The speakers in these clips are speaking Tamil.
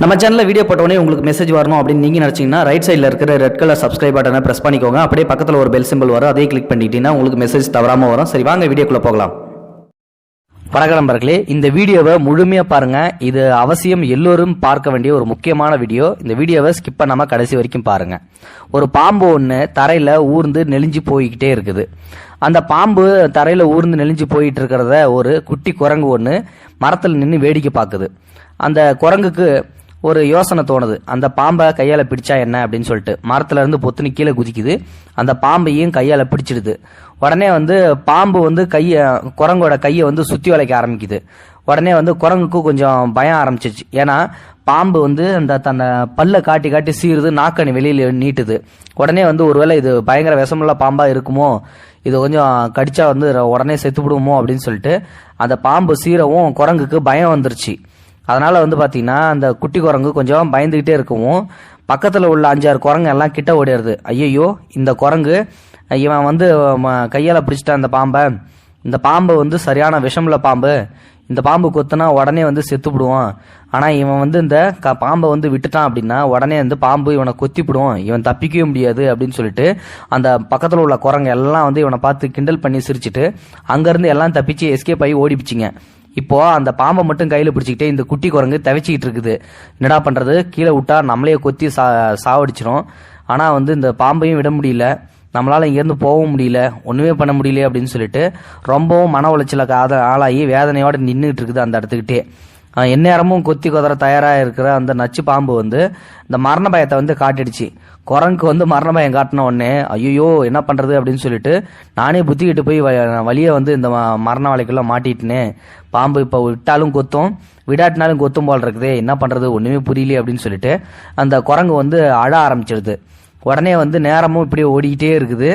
நம்ம சேனலில் வீடியோ போட்டோடனே உங்களுக்கு மெசேஜ் வரணும் அப்படின்னு நீங்கள் நினச்சிங்கன்னா ரைட் சைடில் இருக்கிற ரெட் கலர் சப்ஸ்கிரைப் பட்டனை ப்ரெஸ் பண்ணிக்கோங்க. அப்படியே பக்கத்தில் ஒரு பெல் சிம்பிள் வரும். அதே கிளிக் பண்ணிட்டீங்கன்னா உங்களுக்கு மெசேஜ் தவறாமல் வரும். சரி வாங்க வீடியோக்குள்ளே போகலாம். வணக்கம் நண்பர்களே. இந்த வீடியோவை முழுமையாக பாருங்கள் இது அவசியம் எல்லோரும் பார்க்க வேண்டிய ஒரு முக்கியமான வீடியோ. இந்த வீடியோவை ஸ்கிப் பண்ணாமல் கடைசி வரைக்கும் பாருங்கள் ஒரு பாம்பு ஒன்று தரையில் ஊர்ந்து நெளிஞ்சு போய்கிட்டே இருக்குது. அந்த பாம்பு தரையில் ஊர்ந்து நெளிஞ்சு போயிட்டு இருக்கிறத ஒரு குட்டி குரங்கு ஒன்று மரத்தில் நின்று வேடிக்கை பார்க்குது. அந்த குரங்குக்கு ஒரு யோசனை தோணுது. அந்த பாம்பை கையால் பிடிச்சா என்ன அப்படின்னு சொல்லிட்டு. மரத்துல இருந்து பொத்துனு கீழே குதிக்குது. அந்த பாம்பையும் கையால் பிடிச்சிடுது. உடனே வந்து பாம்பு வந்து கையை குரங்கோட கையை வந்து சுற்றி வளைக்க ஆரம்பிக்குது. உடனே வந்து குரங்குக்கு கொஞ்சம் பயம் ஆரம்பிச்சிச்சு ஏன்னா பாம்பு வந்து அந்த தன்னை பல்ல காட்டி காட்டி சீருது நாக்கணி வெளியில் நீட்டுது. உடனே வந்து ஒருவேளை இது பயங்கர விஷமுள்ள பாம்பாக இருக்குமோ இது கொஞ்சம் கடிச்சா வந்து உடனே செத்து விடுமோ அப்படின்னு சொல்லிட்டு அந்த பாம்பு சீரவும் குரங்குக்கு பயம் வந்துருச்சு. அதனால் வந்து பார்த்திங்கன்னா அந்த குட்டி குரங்கு கொஞ்சம் பயந்துக்கிட்டே இருக்கவும் பக்கத்தில் உள்ள அஞ்சாறு குரங்கு எல்லாம் கிட்ட ஓடிடுது. ஐயையோ இந்த குரங்கு இவன் வந்து ம- பிடிச்சிட்டான் அந்த பாம்பை இந்த பாம்பு வந்து சரியான விஷமுள்ள பாம்பு. இந்த பாம்பு கொத்துனா உடனே வந்து செத்துப்பிடுவான் ஆனால் இவன் வந்து இந்த க பாம்பை வந்து விட்டுட்டான் அப்படின்னா உடனே வந்து பாம்பு இவனை கொத்திப்பிடும் இவன் தப்பிக்கவே முடியாது அப்படின்னு சொல்லிட்டு அந்த பக்கத்தில் உள்ள குரங்கு எல்லாம் வந்து இவனை பார்த்து கிண்டல் பண்ணி சிரிச்சிட்டு அங்கேருந்து எல்லாம் தப்பிச்சு எஸ்கேப் ஆகி ஓடிப்பிச்சிங்க. இப்போ அந்த பாம்பை மட்டும் கையில் பிடிச்சிக்கிட்டே இந்த குட்டி குரங்கு தவிச்சிக்கிட்டு இருக்குது. என்னடா பண்ணுறது கீழே விட்டா நம்மளையே கொத்தி சா சாவடிச்சிரும். ஆனால் வந்து இந்த பாம்பையும் விட முடியல. நம்மளால் இங்கேருந்து போகவும் முடியல. ஒன்றுமே பண்ண முடியல அப்படின்னு சொல்லிட்டு ரொம்பவும் மன உளைச்சலுக்கு ஆத ஆளாகி வேதனையோடு நின்றுட்டு இருக்குது அந்த இடத்துக்கிட்டே. எந்நேரமும் கொத்தி குதிர தயாராக இருக்கிற அந்த நச்சு பாம்பு வந்து இந்த மரண பயத்தை வந்து காட்டிடுச்சு. குரங்குக்கு வந்து மரண பயம் காட்டின உடனே ஐயோ என்ன பண்ணுறது அப்படின்னு சொல்லிட்டு நானே புத்திக்கிட்டு போய் வ- வந்து இந்த ம- மரண வலைக்குள்ளே மாட்டிட்டேனே. பாம்பு இப்போ விட்டாலும் கொத்தும் விடாட்டினாலும் கொத்தும் போல் இருக்குதே. என்ன பண்ணுறது ஒன்றுமே புரியலையே அப்படின்னு சொல்லிட்டு அந்த குரங்கு வந்து அழ ஆரம்பிச்சிடுது. உடனே வந்து நேரமும் இப்படி ஓடிக்கிட்டே இருக்குது.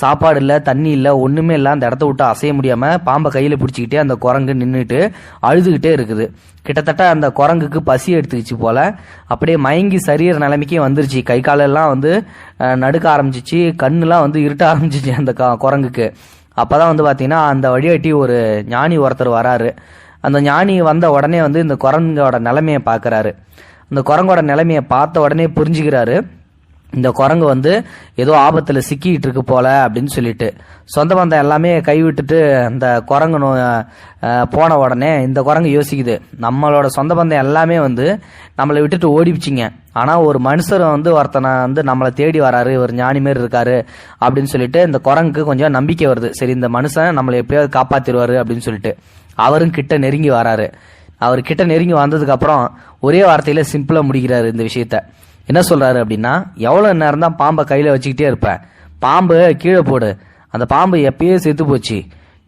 சாப்பாடு இல்லை தண்ணி இல்லை ஒன்றுமே இல்லை. அந்த இடத்த விட்டு அசைய முடியாமல் பாம்பை கையில் பிடிச்சிக்கிட்டே அந்த குரங்கு நின்றுட்டு அழுதுகிட்டே இருக்குது. கிட்டத்தட்ட அந்த குரங்குக்கு பசி எடுத்துக்கிச்சு போல. அப்படியே மயங்கி சரியற நிலைமைக்கே வந்துருச்சு. கை காலெல்லாம் வந்து நடுக்க ஆரம்பிச்சிச்சு. கண்ணுலாம் வந்து இருட்ட ஆரம்பிச்சிச்சு அந்த குரங்குக்கு குரங்குக்கு. அப்பதான் வந்து பார்த்தீங்கன்னா அந்த வழியாட்டி ஒரு ஞானி ஒருத்தர் வராரு. அந்த ஞானி வந்த உடனே வந்து இந்த குரங்கோட நிலைமையை பார்க்குறாரு அந்த குரங்கோட நிலைமையை பார்த்த உடனே புரிஞ்சுக்கிறாரு. இந்த குரங்கு வந்து ஏதோ ஆபத்தில் சிக்கிட்டு இருக்கு போல அப்படின்னு சொல்லிட்டு. சொந்த பந்தம் எல்லாமே கைவிட்டுட்டு அந்த குரங்கு நோ- போன உடனே இந்த குரங்கு யோசிக்குது. நம்மளோட சொந்த பந்தம் எல்லாமே வந்து நம்மளை விட்டுட்டு ஓடிப்பிச்சிங்க ஆனால் ஒரு மனுஷர் வந்து ஒருத்தனை வந்து நம்மளை தேடி வராரு ஒரு ஞானி மாரி இருக்காரு அப்படின்னு சொல்லிட்டு இந்த குரங்குக்கு கொஞ்சம் நம்பிக்கை வருது. சரி இந்த மனுஷன் நம்மளை எப்படியாவது காப்பாத்திடுவாரு அப்படின்னு சொல்லிட்டு. அவரும் கிட்ட நெருங்கி வராரு. அவர் கிட்ட நெருங்கி வந்ததுக்கப்புறம் ஒரே வார்த்தையில் சிம்பிளாக முடிக்கிறாரு இந்த விஷயத்த. என்ன சொல்கிறாரு அப்படின்னா எவ்வளோ நேரம் தான் பாம்பை கையில் வச்சுக்கிட்டே இருப்பேன் பாம்பு கீழே போடு. அந்த பாம்பு எப்பயே செத்து போச்சு.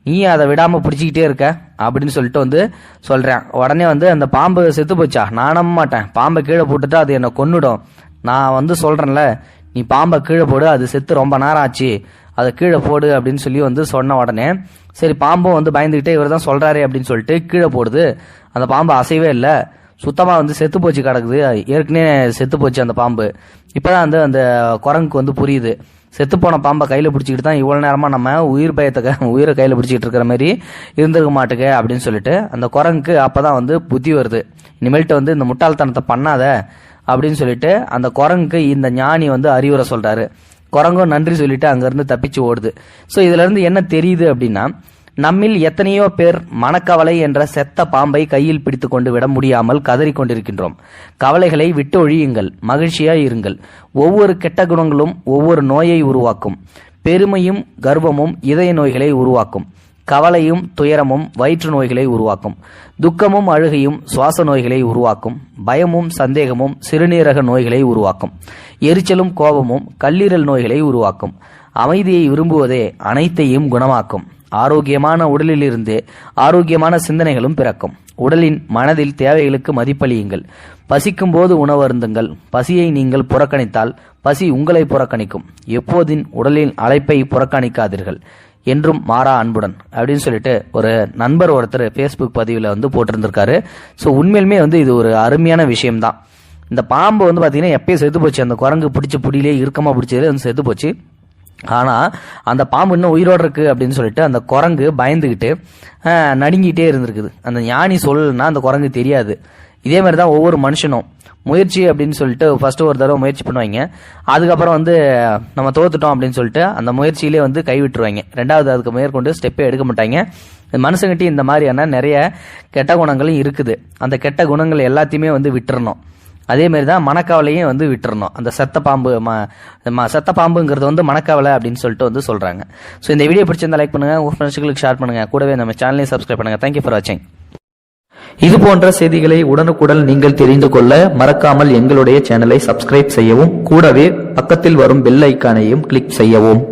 நீ அதை விடாமல் பிடிச்சிக்கிட்டே இருக்க? அப்படின்னு சொல்லிட்டு வந்து சொல்கிறேன் உடனே வந்து அந்த பாம்பு செத்து போச்சா? நான் நம்ப மாட்டேன். பாம்பை கீழே போட்டுட்டு அது என்னை கொன்னுடும். நான் வந்து சொல்கிறேன்ல நீ பாம்பை கீழே போடு. அது செத்து ரொம்ப நேரம் ஆச்சு. அதை கீழே போடு அப்படின்னு சொல்லி வந்து சொன்ன உடனே சரி பாம்பும் வந்து பயந்துக்கிட்டே இவர் தான் சொல்கிறாரு அப்படின்னு சொல்லிட்டு கீழே போடுது. அந்த பாம்பு அசையவே இல்லை. சுத்தமாக வந்து செத்து போச்சு கிடக்குது. ஏற்கனவே செத்து போச்சு அந்த பாம்பு. இப்போ தான் வந்து அந்த குரங்குக்கு வந்து புரியுது. செத்து போன பாம்பை கையில் பிடிச்சிக்கிட்டு தான் இவ்வளோ நேரமாக நம்ம உயிர் பயத்தை உயிரை கையில் பிடிச்சிக்கிட்டு இருக்கிற மாதிரி இருந்திருக்க மாட்டுக்க அப்படின்னு சொல்லிட்டு அந்த குரங்குக்கு அப்போ தான் வந்து புத்தி வருது. இனிமேல்ட்டு வந்து இந்த முட்டாள்தனத்தை பண்ணாத அப்படின்னு சொல்லிட்டு அந்த குரங்குக்கு இந்த ஞானி வந்து அறிவுரை சொல்கிறாரு குரங்கும் நன்றி சொல்லிட்டு அங்கேருந்து தப்பிச்சு ஓடுது. ஸோ இதுலேருந்து என்ன தெரியுது அப்படின்னா நம்மில் எத்தனையோ பேர் மனக்கவலை என்ற செத்த பாம்பை கையில் பிடித்துக்கொண்டு விட முடியாமல் கதறிக்கொண்டிருக்கின்றோம் கவலைகளை விட்டு ஒழியுங்கள் மகிழ்ச்சியாய் இருங்கள். ஒவ்வொரு கெட்ட குணங்களும் ஒவ்வொரு நோயை உருவாக்கும். பெருமையும் கர்வமும் இதய நோய்களை உருவாக்கும். கவலையும் துயரமும் வயிற்று நோய்களை உருவாக்கும். துக்கமும் அழுகையும் சுவாச நோய்களை உருவாக்கும். பயமும் சந்தேகமும் சிறுநீரக நோய்களை உருவாக்கும். எரிச்சலும் கோபமும் கல்லீரல் நோய்களை உருவாக்கும். அமைதியை விரும்புவதே அனைத்தையும் குணமாக்கும். ஆரோக்கியமான உடலிலிருந்து ஆரோக்கியமான சிந்தனைகளும் பிறக்கும். உடலின் மனதில் தேவைகளுக்கு மதிப்பளியுங்கள். பசிக்கும் போது உணவருந்துங்கள். பசியை நீங்கள் புறக்கணித்தால் பசி உங்களை புறக்கணிக்கும். எப்போதின் உடலின் அழைப்பை புறக்கணிக்காதீர்கள். என்றும் மாறா அன்புடன். அப்படின்னு சொல்லிட்டு ஒரு நண்பர் ஒருத்தர் ஃபேஸ்புக் பதிவில் வந்து போட்டிருந்திருக்காரு. ஸோ உண்மையிலுமே வந்து இது ஒரு அருமையான விஷயம்தான். இந்த பாம்பு வந்து பார்த்தீங்கன்னா எப்பயும் செத்து போச்சு. அந்த குரங்கு பிடிச்ச புடியிலே இறுக்கமாக பிடிச்சது வந்து செத்து போச்சு. ஆனால் அந்த பாம்பு இன்னும் உயிரோடு இருக்குது அப்படின்னு சொல்லிட்டு அந்த குரங்கு பயந்துக்கிட்டு நடுங்கிட்டே இருந்திருக்குது. அந்த ஞானி சொல்லணும்னா அந்த குரங்கு தெரியாது. இதே மாதிரி தான் ஒவ்வொரு மனுஷனும். முயற்சி அப்படின்னு சொல்லிட்டு ஃபஸ்ட்டு ஒரு தடவை முயற்சி பண்ணுவாங்க. அதுக்கப்புறம் வந்து நம்ம தோத்துட்டோம் அப்படின்னு சொல்லிட்டு அந்த முயற்சியிலே வந்து கைவிட்டுருவாங்க. ரெண்டாவது அதுக்கு மேற்கொண்டு ஸ்டெப்பே எடுக்க மாட்டாங்க. மனுஷங்கிட்டே இந்த மாதிரியான நிறைய கெட்ட குணங்களும் இருக்குது. அந்த கெட்ட குணங்கள் எல்லாத்தையுமே வந்து விட்டுறணும். அதே மாதிரி தான் மனக்கவலையும் வந்து விட்டுறணும். அந்த செத்த பாம்பு ம செத்த பாம்புங்கிறது வந்து மணக்காவலை அப்படின்னு சொல்லிட்டு வந்து சொல்கிறாங்க ஸோ இந்த வீடியோ பிடிச்சிருந்தா லைக் பண்ணுங்கள் உங்கள் ஃப்ரெண்ட்ஸுகளுக்கு ஷேர் பண்ணுங்கள் கூடவே நம்ம சேனலையும் சப்ஸ்கிரைப் பண்ணுங்க. தேங்க்யூ ஃபார் வாட்சிங் இது போன்ற செய்திகளை உடனுக்குடன் நீங்கள் தெரிந்து கொள்ள மறக்காமல் எங்களுடைய சேனலை சப்ஸ்கிரைப் செய்யவும் கூடவே பக்கத்தில் வரும் பெல் ஐக்கானையும் கிளிக் செய்யவும்.